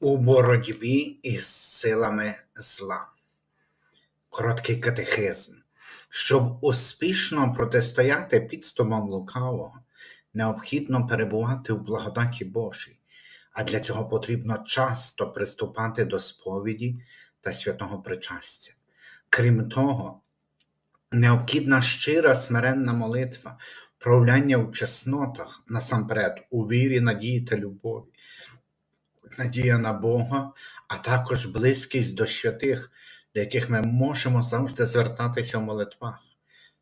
У боротьбі із силами зла. Короткий катехизм. Щоб успішно протистояти підступам лукавого, необхідно перебувати в благодаті Божій, а для цього потрібно часто приступати до сповіді та святого причастя. Крім того, необхідна щира смиренна молитва, проявляння в чеснотах, насамперед, у вірі, надії та любові, надія на Бога, а також близькість до святих, до яких ми можемо завжди звертатися в молитвах.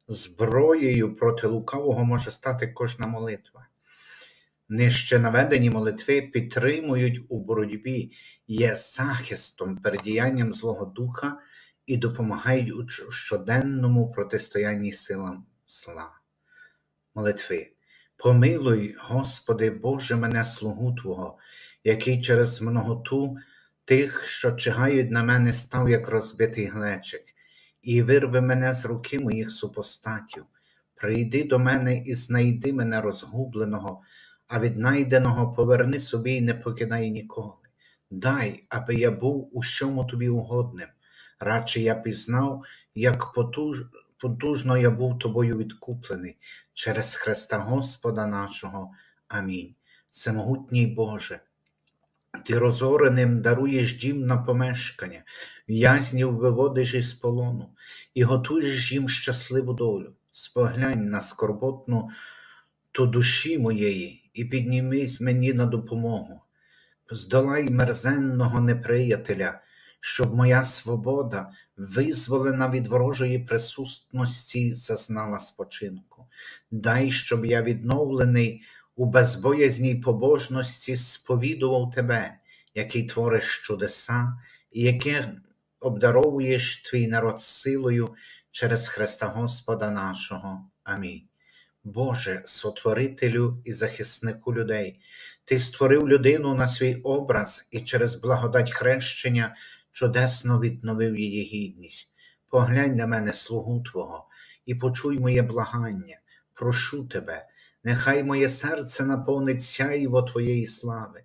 Зброєю проти лукавого може стати кожна молитва. Нижче наведені молитви підтримують у боротьбі, є захистом перед діянням Злого Духа і допомагають у щоденному протистоянні силам зла. Молитви. Помилуй, Господи Боже, мене слугу Твого, який через многоту тих, що чигають на мене, став як розбитий глечик, і вирви мене з руки моїх супостатів. Прийди до мене і знайди мене розгубленого, а віднайденого поверни собі і не покидай ніколи. Дай, аби я був у всьому тобі угодним, радше я пізнав, як потуж... потужно я був тобою відкуплений через Христа Господа нашого. Амінь. Всемогутній Боже, ти розореним даруєш дім на помешкання, в'язнів виводиш із полону і готуєш їм щасливу долю. Споглянь на скорботну ту душі моєї і піднімись мені на допомогу. Здолай мерзенного неприятеля, щоб моя свобода, визволена від ворожої присутності, зазнала спочинку. Дай, щоб я відновлений у безбоязній побожності сповідував тебе, який твориш чудеса, і яке обдаровуєш твій народ силою через Христа Господа нашого. Амінь. Боже, сотворителю і захиснику людей, Ти створив людину на свій образ і через благодать хрещення чудесно відновив її гідність. Поглянь на мене, слугу Твого, і почуй моє благання. Прошу тебе, нехай моє серце наповнить сяйво Твоєї слави.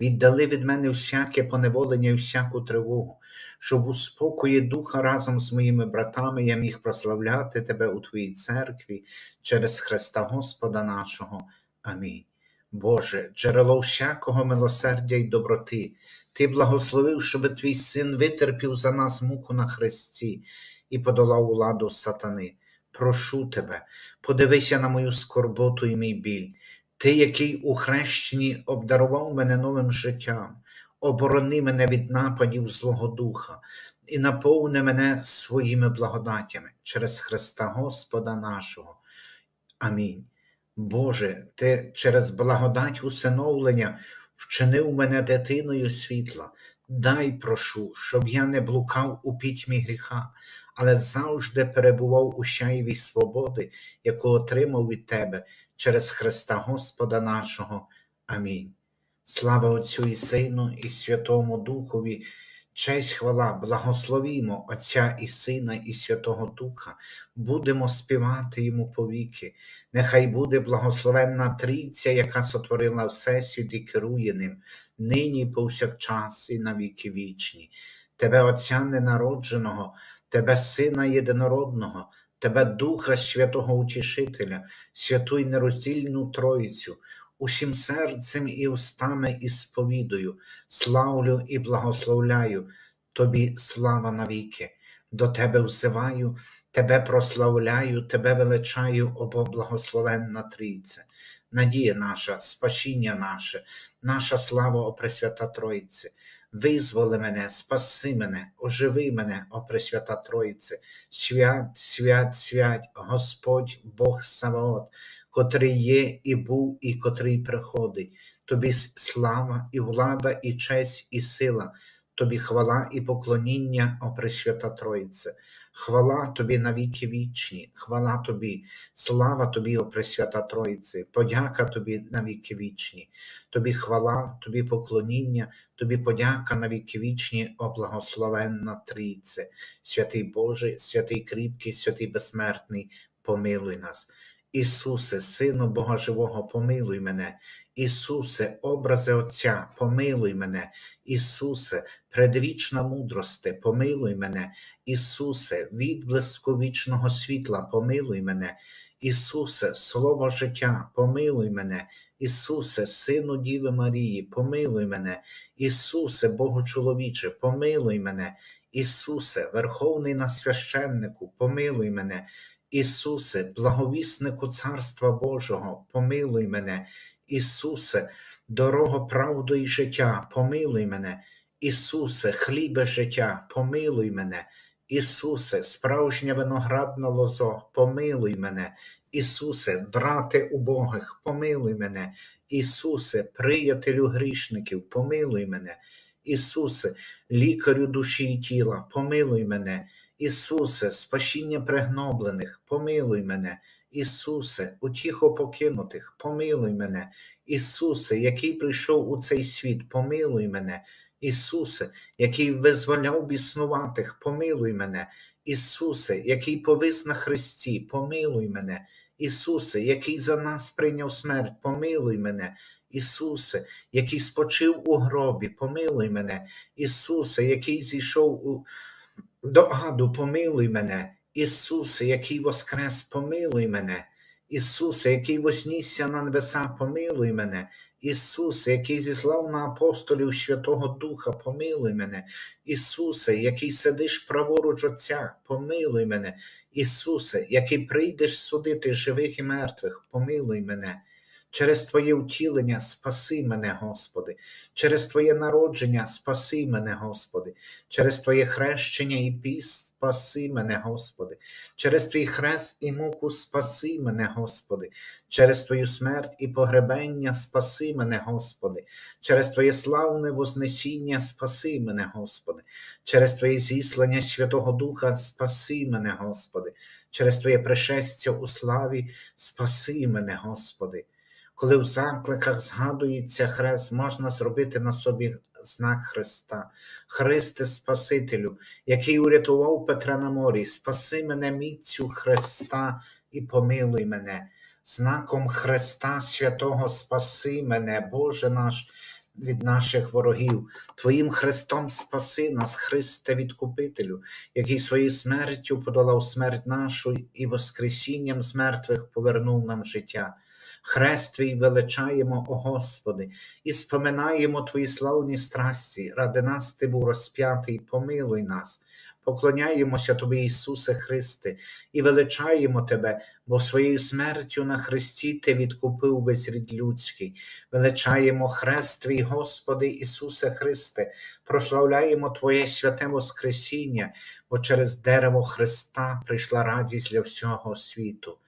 Віддали від мене всяке поневолення і всяку тривогу, щоб у спокої духа разом з моїми братами я міг прославляти Тебе у Твоїй церкві через Христа Господа нашого. Амінь. Боже, джерело всякого милосердя й доброти, Ти благословив, щоб твій син витерпів за нас муку на хресті і подолав владу сатани. Прошу тебе, подивися на мою скорботу і мій біль. Ти, який у хрещенні обдарував мене новим життям, оборони мене від нападів Злого Духа і наповни мене своїми благодатями через Христа Господа нашого. Амінь. Боже, Ти через благодать усиновлення вчинив мене дитиною світла. Дай прошу, щоб я не блукав у пітьмі гріха, але завжди перебував у щаєві свободи, яку отримав від Тебе через Христа Господа нашого. Амінь. Слава Отцю і Сину, і Святому Духові, честь хвала, благословімо Отця і Сина, і Святого Духа, будемо співати йому повіки. Нехай буде благословенна трійця, яка сотворила Всесвіт і керує ним, нині повсякчас і на віки вічні. Тебе, Отця ненародженого, Тебе, Сина єдинородного, Тебе, Духа Святого Утішителя, святу й нероздільну Тройцю, усім серцем і устами і сповідую, славлю і благословляю, Тобі слава навіки, до Тебе взиваю, Тебе прославляю, Тебе величаю, обо благословенна Трійце. Надія наша, спасіння наше, наша слава, о Пресвята Тройце. Визволи мене, спаси мене, оживи мене, о Пресвята Троїце, свят, свят, свят, Господь Бог Саваот, котрий є і був, і котрий приходить. Тобі слава і влада, і честь, і сила, тобі хвала і поклоніння, о Пресвята Тройце. Хвала тобі на віки вічні, хвала тобі, слава тобі, о Пресвята Тройце, подяка тобі на віки вічні, тобі хвала, тобі поклоніння, тобі подяка на віки вічні, о благословенна Трійце, святий Боже, святий кріпкий, святий безсмертний, помилуй нас. Ісусе, Сину Бога Живого, помилуй мене. Ісусе, образи Отця, помилуй мене, Ісусе, предвічна мудрости, помилуй мене, Ісусе, відблиску вічного світла, помилуй мене, Ісусе, Слово життя, помилуй мене, Ісусе, Сину Діви Марії, помилуй мене, Ісусе, Богу чоловіче, помилуй мене, Ісусе, Верховний насвященнику, помилуй мене, Ісусе, благовіснику Царства Божого, помилуй мене, Ісусе, дорога, правду і життя, помилуй мене, Ісусе, хлібе життя, помилуй мене, Ісусе, справжнє виноградне лозо, помилуй мене, Ісусе, брате убогих, помилуй мене, Ісусе, приятелю грішників, помилуй мене, Ісусе, лікарю душі і тіла, помилуй мене, Ісусе, спасіння пригноблених, помилуй мене, Ісусе, утіхо покинутих, помилуй мене, Ісусе, який прийшов у цей світ, помилуй мене, Ісусе, який визволяв біснуватих, помилуй мене, Ісусе, який повис на Христі, помилуй мене, Ісусе, який за нас прийняв смерть, помилуй мене, Ісусе, який спочив у гробі, помилуй мене, Ісусе, який зійшов у до аду, помилуй мене, Ісусе, який воскрес, помилуй мене, Ісусе, який вознісся на небеса, помилуй мене, Ісусе, який зіслав на апостолів Святого Духа, помилуй мене, Ісусе, який сидиш праворуч Отця, помилуй мене, Ісусе, який прийдеш судити живих і мертвих, помилуй мене. Через Твоє втілення спаси мене, Господи, через Твоє народження спаси мене, Господи, через Твоє хрещення і піс спаси мене, Господи, через Твій хрест і муку спаси мене, Господи, через Твою смерть і погребення спаси мене, Господи, через Твоє славне вознесіння спаси мене, Господи, через Твоє зіслання Святого Духа спаси мене, Господи, через Твоє пришестя у славі спаси мене, Господи. Коли в закликах згадується хрест, можна зробити на собі знак Христа. Христе Спасителю, який урятував Петра на морі, спаси мене міцю Христа і помилуй мене. Знаком Христа Святого спаси мене, Боже наш, від наших ворогів. Твоїм Христом спаси нас, Христе Відкупителю, який своєю смертю подолав смерть нашу і воскресінням з мертвих повернув нам життя. Хрест Твій величаємо, о Господи, і споминаємо Твої славні страсті, ради нас Ти був розп'ятий, помилуй нас, поклоняємося Тобі, Ісусе Христе, і величаємо Тебе, бо своєю смертю на Христі Ти відкупив весь рід людський. Величаємо хрест Твій, Господи Ісусе Христе, прославляємо Твоє святе Воскресіння, бо через дерево Христа прийшла радість для всього світу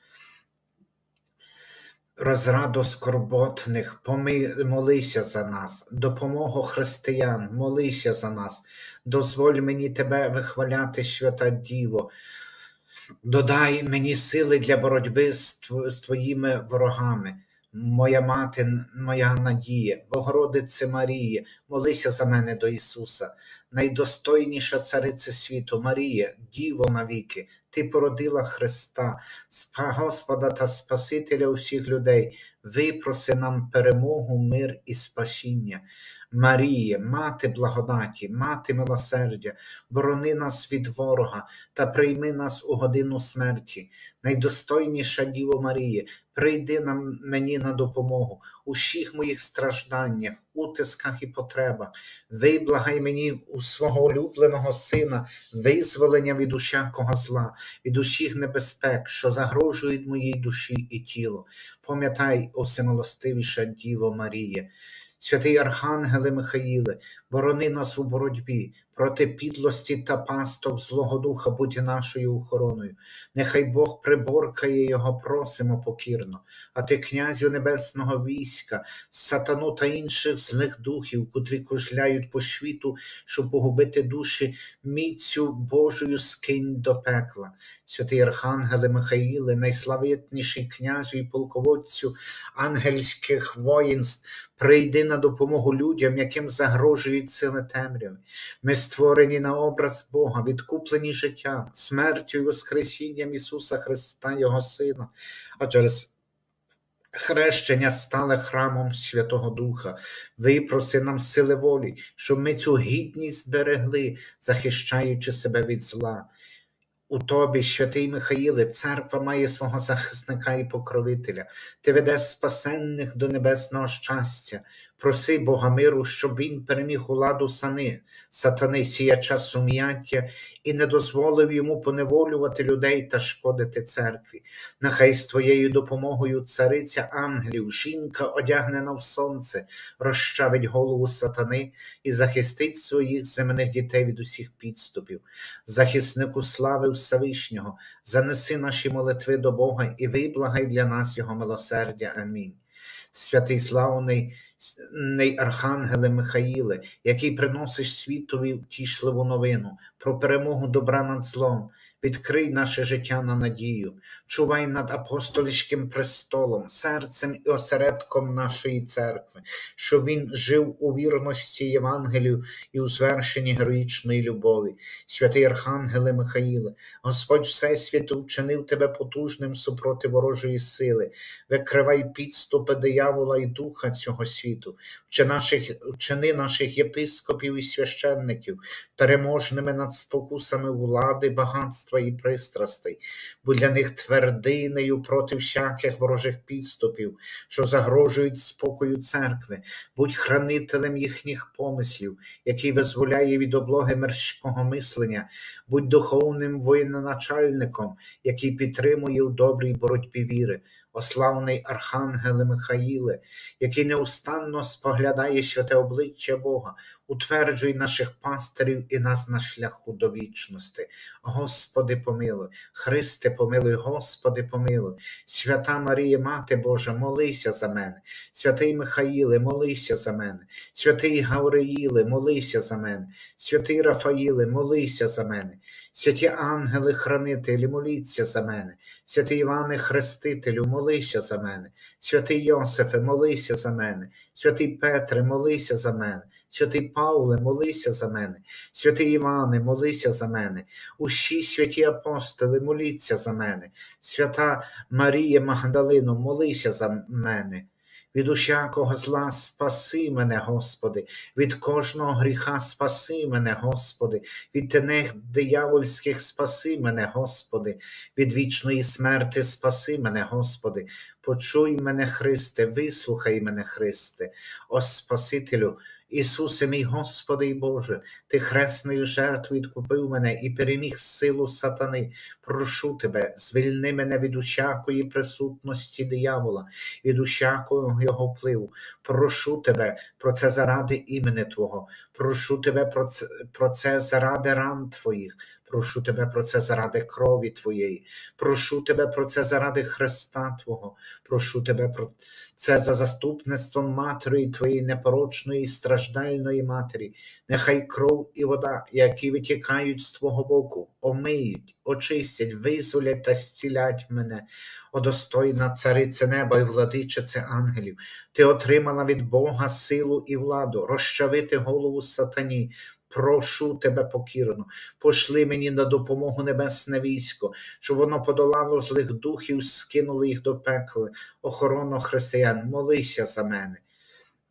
розраду скорботних, поми- молися за нас, допомогу християн, молися за нас, дозволь мені тебе вихваляти, свята Діво, додай мені сили для боротьби з твоїми ворогами. Моя мати, моя надія, Богородице Марія, молися за мене до Ісуса, найдостойніша цариця світу, Марія, Діво навіки, Ти породила Христа, Господа та Спасителя усіх людей, випроси нам перемогу, мир і спасіння. Маріє, мати благодаті, мати милосердя, борони нас від ворога та прийми нас у годину смерті. Найдостойніша Діво Маріє, прийди нам мені на допомогу у всіх моїх стражданнях, утисках і потребах. Виблагай мені у свого улюбленого сина визволення від усякого зла, від усіх небезпек, що загрожують моїй душі і тілу. Пам'ятай, о всемилостивіша Діво Марія. Святий Архангеле Михаїле, борони нас у боротьбі проти підлості та пасток злого духа, будь нашою охороною. Нехай Бог приборкає його, просимо покірно, а ти, князю небесного війська, сатану та інших злих духів, котрі кужляють по світу, щоб погубити душі, міцю Божою скинь до пекла. Святий Архангеле Михаїле, найславетніший князю і полководцю ангельських воїнств, прийди на допомогу людям, яким загрожують сили темряви. Ми створені на образ Бога, відкуплені життям, смертю і воскресінням Ісуса Христа, Його Сина, а через Хрещення стале храмом Святого Духа, випроси нам сили волі, щоб ми цю гідність зберегли, захищаючи себе від зла. У тобі, святий Михаїле, церква має свого захисника і покровителя. Ти ведеш спасенних до небесного щастя. Проси Бога миру, щоб він переміг уладу сани, сатани, сіяча сум'яття, і не дозволив йому поневолювати людей та шкодити церкві. Нехай з твоєю допомогою цариця ангелів, жінка, одягнена в сонце, розчавить голову сатани і захистить своїх земних дітей від усіх підступів. Захиснику слави Всевишнього, занеси наші молитви до Бога і виблагай для нас Його милосердя. Амінь. Святий славний Архангеле Михаїле, який приносиш світові втішливу новину про перемогу добра над злом, відкрий наше життя на надію, чувай над апостольським престолом, серцем і осередком нашої церкви, щоб він жив у вірності Євангелію і у звершенні героїчної любові. Святий Архангеле Михаїле, Господь Всесвіту вчинив тебе потужним супроти ворожої сили, викривай підступи диявола і духа цього світу, вчини наших, вчини наших єпископів і священників, переможними над спокусами влади, багатства і пристрастей, будь для них твердинею проти всяких ворожих підступів, що загрожують спокою церкви, будь хранителем їхніх помислів, який визволяє від облоги мирського мислення, будь духовним воєноначальником, який підтримує у добрій боротьбі віри. О славний Архангеле Михаїле, який неустанно споглядає святе обличчя Бога, утверджуй наших пастирів і нас на шляху до вічності. Господи, помилуй, Христе, помилуй, Господи, помилуй, свята Марія, Мати Божа, молися за мене, святий Михаїле, молися за мене, святий Гавриїле, молися за мене, святий Рафаїле, молися за мене, святі ангели, хранителі, моліться за мене, святий Іване Хрестителю, молися за мене, святий Йосифе, молися за мене, святий Петре, молися за мене, святий Павле, молися за мене, святий Іване, молися за мене, усі святі апостоли, моліться за мене, свята Марія Магдалино, молися за мене. Від усякого зла спаси мене, Господи, від кожного гріха спаси мене, Господи, від тенех диявольських спаси мене, Господи, від вічної смерти спаси мене, Господи, почуй мене, Христе, вислухай мене, Христе, о Спасителю. Ісусе, мій Господи і Боже, Ти хресною жертвою відкупив мене і переміг силу сатани. Прошу Тебе, звільни мене від усякої присутності диявола, від усякого його впливу. Прошу Тебе про це заради імені Твого. Прошу Тебе про це, про це заради ран Твоїх. Прошу Тебе про це заради крові Твоєї. Прошу Тебе про це заради Христа Твого. Прошу Тебе про це за заступництвом Матері Твоєї непорочної і страждальної Матері. Нехай кров і вода, які витікають з Твого боку, омиють, очистять, визволять та зцілять мене, о достойна царице неба і владичице ангелів. Ти отримала від Бога силу і владу, розчавити голову сатані. Прошу тебе покірно, пошли мені на допомогу небесне військо, щоб воно подолало злих духів, скинуло їх до пекла. Охороно християн, молися за мене.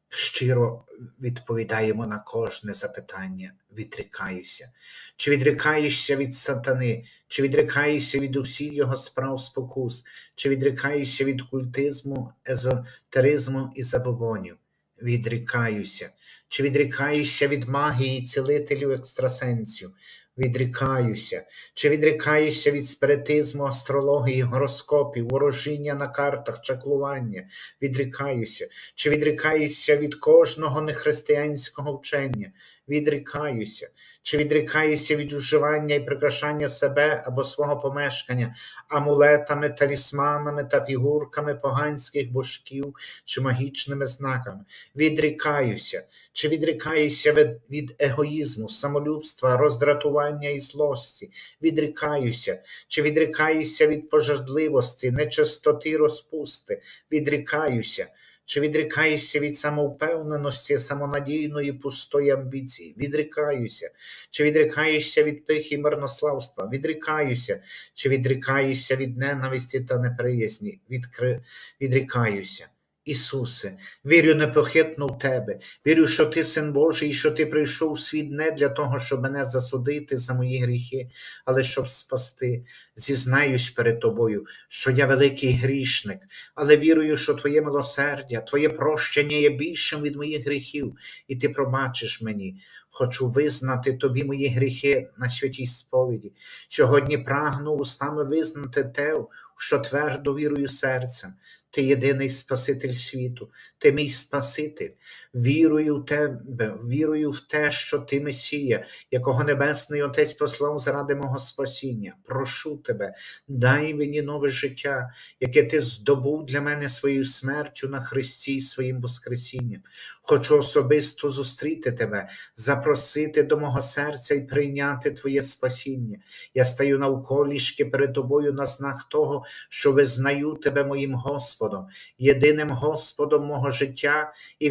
Щиро відповідаємо на кожне запитання, відрікаюся. Чи відрікаєшся від сатани, чи відрікаєшся від усіх його справ спокус, чи відрікаєшся від культизму, езотеризму і забобонів? Відрікаюся. Чи відрікаєшся від магії, цілителів, екстрасенсів? Відрікаюся. Чи відрікаєшся від спиритизму, астрології, гороскопів, ворожіння на картах, чаклування? Відрікаюся. Чи відрікаєшся від кожного нехристиянського вчення? Відрікаюся. Чи відрікаєшся від уживання і прикрашання себе або свого помешкання амулетами, талісманами та фігурками поганських божків чи магічними знаками? Відрікаюся. Чи відрікаєшся від, від егоїзму, самолюбства, роздратування і злості? Відрікаюся. Чи відрікаєшся від пожажливості, нечистоти, розпусти? Відрікаюся. Чи відрікаєшся від самовпевненості, самонадійної пустої амбіції? Відрікаюся. Чи відрікаєшся від пихи марнославства? Відрікаюся. Чи відрікаєшся від ненависті та неприязні? Відкри... Відрікаюся. Ісусе, вірю непохитно в Тебе, вірю, що Ти син Божий, і що Ти прийшов у світ не для того, щоб мене засудити за мої гріхи, але щоб спасти. Зізнаюсь перед Тобою, що я великий грішник, але вірую, що Твоє милосердя, Твоє прощення є більшим від моїх гріхів, і Ти пробачиш мені. Хочу визнати Тобі мої гріхи на святій сповіді. Сьогодні прагну устами визнати те, що твердо вірую серцем. Ти єдиний Спаситель світу, ти мій Спаситель. Вірую в тебе, вірую в те, що ти Месія, якого Небесний Отець послав заради мого спасіння. Прошу тебе, дай мені нове життя, яке ти здобув для мене своєю смертю на Христі і своїм Воскресінням. Хочу особисто зустріти тебе, запросити до мого серця і прийняти Твоє спасіння. Я стаю навколішки перед тобою на знак того, що визнаю тебе моїм Господом, єдиним Господом мого життя, і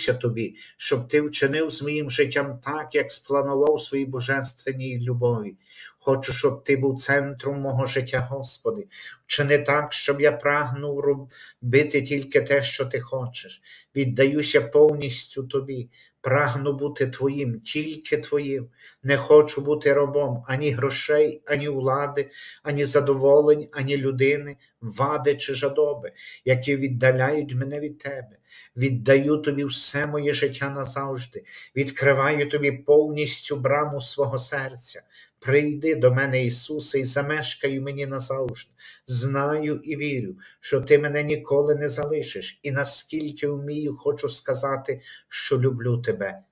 віддаюся тобі, щоб ти вчинив з моїм життям так, як спланував своїй божественній любові. Хочу, щоб ти був центром мого життя, Господи. Вчини так, щоб я прагнув робити тільки те, що ти хочеш. Віддаюся повністю тобі. Прагну бути твоїм, тільки твоїм. Не хочу бути рабом ані грошей, ані влади, ані задоволень, ані людини, вади чи жадоби, які віддаляють мене від тебе. Віддаю тобі все моє життя назавжди, відкриваю тобі повністю браму свого серця. Прийди до мене, Ісусе, і замешкай мені назавжди. Знаю і вірю, що ти мене ніколи не залишиш, і наскільки вмію, хочу сказати, що люблю тебе.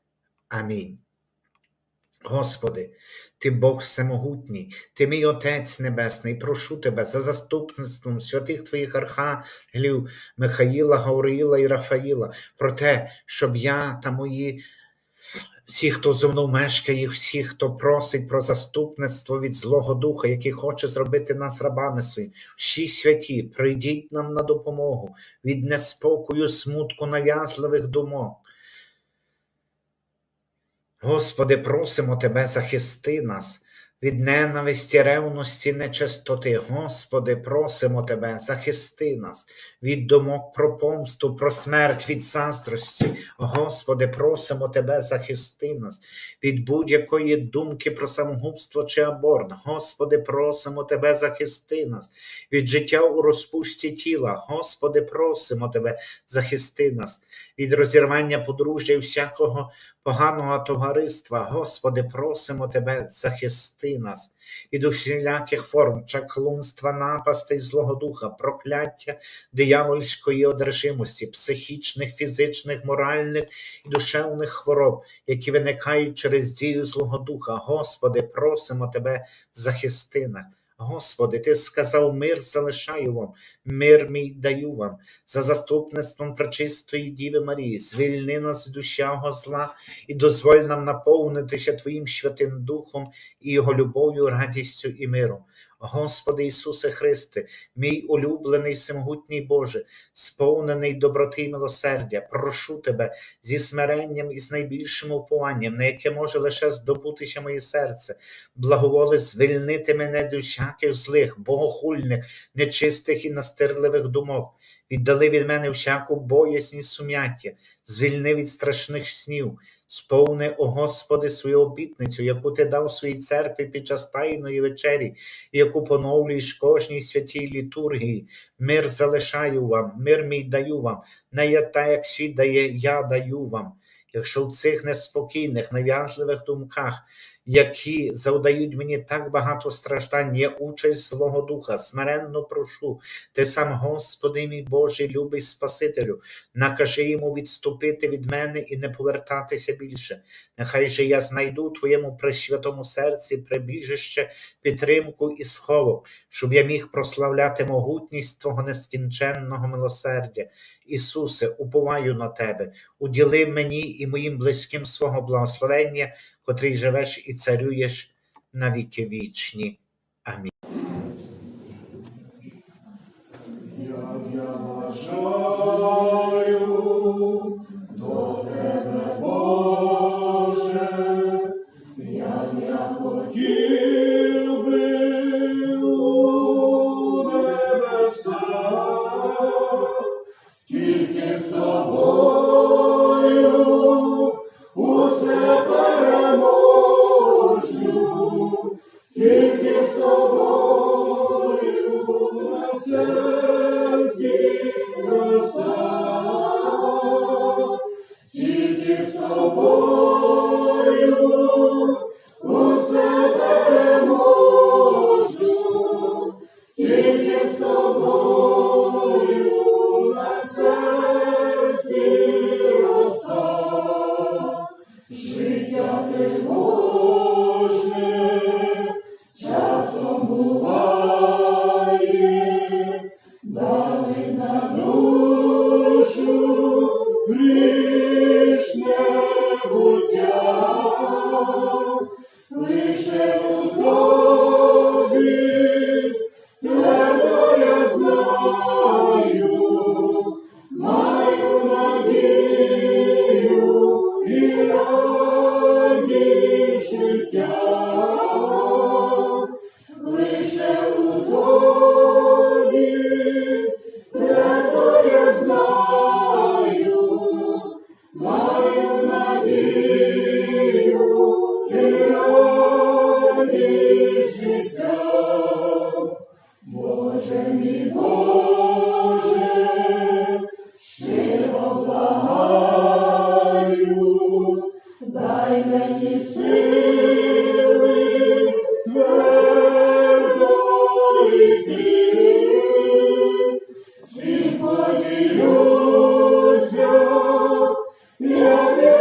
Амінь. Господи, Ти Бог всемогутній, Ти мій Отець Небесний, прошу Тебе за заступництвом святих Твоїх архангелів Михаїла, Гавриїла і Рафаїла, про те, щоб я та мої. Всі, хто зо мною мешкає, всі, хто просить про заступництво від Злого Духа, який хоче зробити нас рабами своїм, всі святі, прийдіть нам на допомогу від неспокою, смутку, нав'язливих думок. Господи, просимо Тебе, захисти нас від ненависті, ревності, нечистоти. Господи, просимо Тебе, захисти нас від думок про помсту, про смерть, від заздрості. Господи, просимо Тебе, захисти нас від будь-якої думки про самогубство чи аборт. Господи, просимо Тебе, захисти нас від життя у розпусті тіла. Господи, просимо Тебе, захисти нас від розірвання подружжя і всякого поганого товариства. Господи, просимо Тебе, захисти нас від усіляких форм чаклунства, напастей, злого духа, прокляття, диявольської одержимості, психічних, фізичних, моральних і душевних хвороб, які виникають через дію злого духа. Господи, просимо Тебе, захисти нас. Господи, Ти сказав, мир залишаю вам, мир мій даю вам, за заступництвом пречистої Діви Марії, звільни нас душого зла і дозволь нам наповнитися Твоїм Святим Духом і Його любов'ю, радістю і миром. Господи Ісусе Христе, мій улюблений всемогутній Боже, сповнений доброти і милосердя, прошу Тебе зі смиренням і з найбільшим упованням, на яке може лише здобутися моє серце, благоволи звільнити мене до всяких злих, богохульних, нечистих і настирливих думок. Віддали від мене всяку і сум'яття, звільни від страшних снів, сповни, о Господи, свою обітницю, яку ти дав своїй церкві під час Тайної вечері, яку поновлюєш кожній святій літургії. Мир залишаю вам, мир мій даю вам, не я та, як світ дає, я даю вам. Якщо в цих неспокійних, нав'язливих думках, які завдають мені так багато страждань, є участь Злого Духа, смиренно прошу, ти сам, Господи, мій Божий, любий Спасителю, накажи йому відступити від мене і не повертатися більше. Нехай же я знайду Твоєму пресвятому серці прибіжище, підтримку і сховок, щоб я міг прославляти могутність Твого нескінченного милосердя. Ісусе, уповаю на Тебе, уділи мені і моїм близьким свого благословення, котрий живеш і царюєш на віки вічні. Надію і радість життя. Поділюся, я